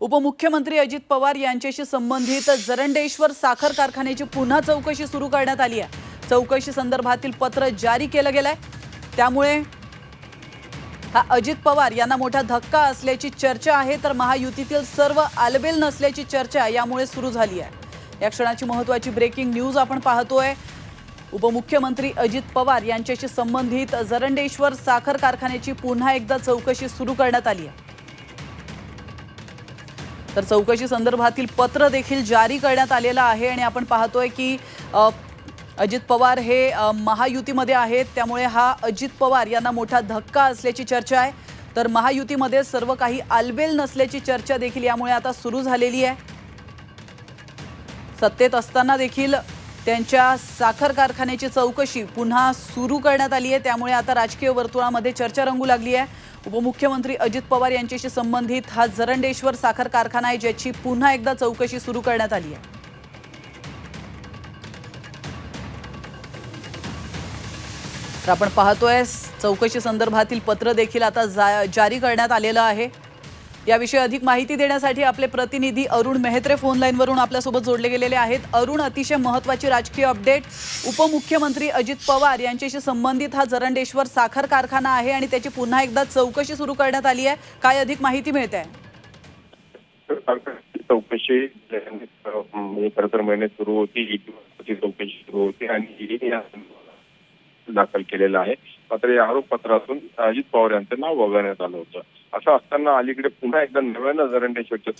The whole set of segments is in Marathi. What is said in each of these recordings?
उपमुख्यमंत्री अजित पवार यांच्याशी संबंधित जरंडेश्वर साखर कारखान्याची पुन्हा चौकशी सुरू करण्यात आली आहे. चौकशी संदर्भातील पत्र जारी केलं गेलंय. त्यामुळे हा अजित पवार यांना मोठा धक्का असल्याची चर्चा आहे तर महायुतीतील सर्व आलबेल नसल्याची चर्चा यामुळे सुरू झाली आहे. या क्षणाची महत्वाची ब्रेकिंग न्यूज आपण पाहतोय. उपमुख्यमंत्री अजित पवार यांच्याशी संबंधित जरंडेश्वर साखर कारखान्याची पुन्हा एकदा चौकशी सुरू करण्यात आली आहे. तर चौकशी संदर्भातील पत्र देखील जारी करण्यात आलेलं आहे आणि आपण पाहतोय की अजित पवार हे महायुतीमध्ये आहेत. त्यामुळे हा अजित पवार यांना मोठा धक्का असल्याची चर्चा आहे. तर महायुतीमध्ये सर्व काही आलबेल नसल्याची चर्चा देखील यामुळे आता सुरू झालेली आहे. सत्तेत असताना देखील त्यांच्या साखर कारखान्याची चौकशी पुन्हा सुरू करण्यात आली आहे. त्यामुळे आता राजकीय वर्तुळामध्ये चर्चा रंगू लागली आहे. उपमुख्यमंत्री अजित पवार यांच्याशी संबंधित हा जरंडेश्वर साखर कारखाना आहे ज्याची पुन्हा एकदा चौकशी सुरू करण्यात आली आहे. तर आपण पाहतोय चौकशी संदर्भातील पत्र देखील आता जा जारी करण्यात आलेलं आहे. याविषयी अधिक माहिती देण्यासाठी आपले प्रतिनिधी अरुण मेहत्रे फोन लाईनवरून आपल्यासोबत जोडले गेलेले आहेत. अरुण अतिशय महत्त्वाची राजकीय अपडेट उपमुख्यमंत्री अजित पवार यांच्याशी संबंधित हा जरंडेश्वर साखर कारखाना आहे आणि त्याची पुन्हा एकदा चौकशी सुरू करण्यात आली आहे. काय अधिक माहिती मिळते? आहे चौकशी म्हणजे तर महिन्यात सुरू होती चौकशी सुरू होती आणि दाखल केलेला आहे. मात्र या आरोपपत्रातून अजित पवार यांचं नाव वगळण्यात आलं होतं. असं असताना अलीकडे पुन्हा एकदा नव्यानं जरंडेश्वरच्या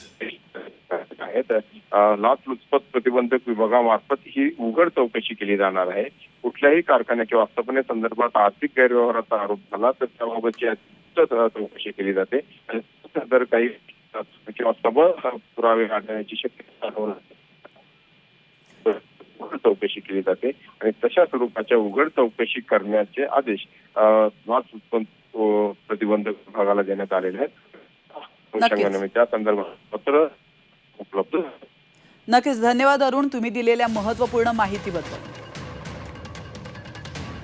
आहेत. अं, लाचलुचपत प्रतिबंधक विभागामार्फत ही उघड चौकशी केली जाणार आहे. कुठल्याही कारखान्या किंवा आर्थिक गैरव्यवहाराचा आरोप झाला तर त्याबाबतची चौकशी केली जाते. आणि जर काही किंवा सबळ पुरावे आढळण्याची शक्यता उघड चौकशी केली जाते. आणि तशा स्वरूपाच्या उघड चौकशी करण्याचे आदेश लाच लाचलुचपत प्रतिबंधक विभागाला देण्यात आलेले आहेत. अनुषंगाने त्या संदर्भात पत्र उपलब्ध. नक्कीच. धन्यवाद अरुण तुम्ही दिलेल्या महत्त्वपूर्ण माहितीबद्दल.